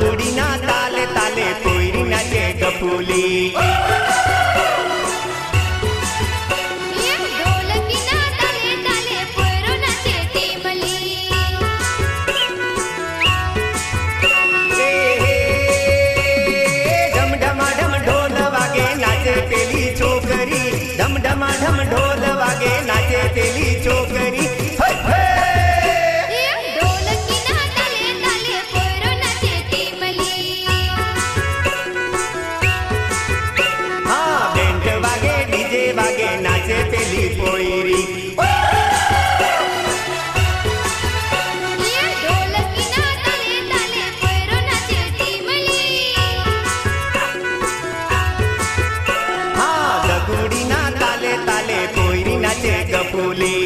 ઘૂડીના તાલે તાલે કોઈરી નાચે ગપુલી বলে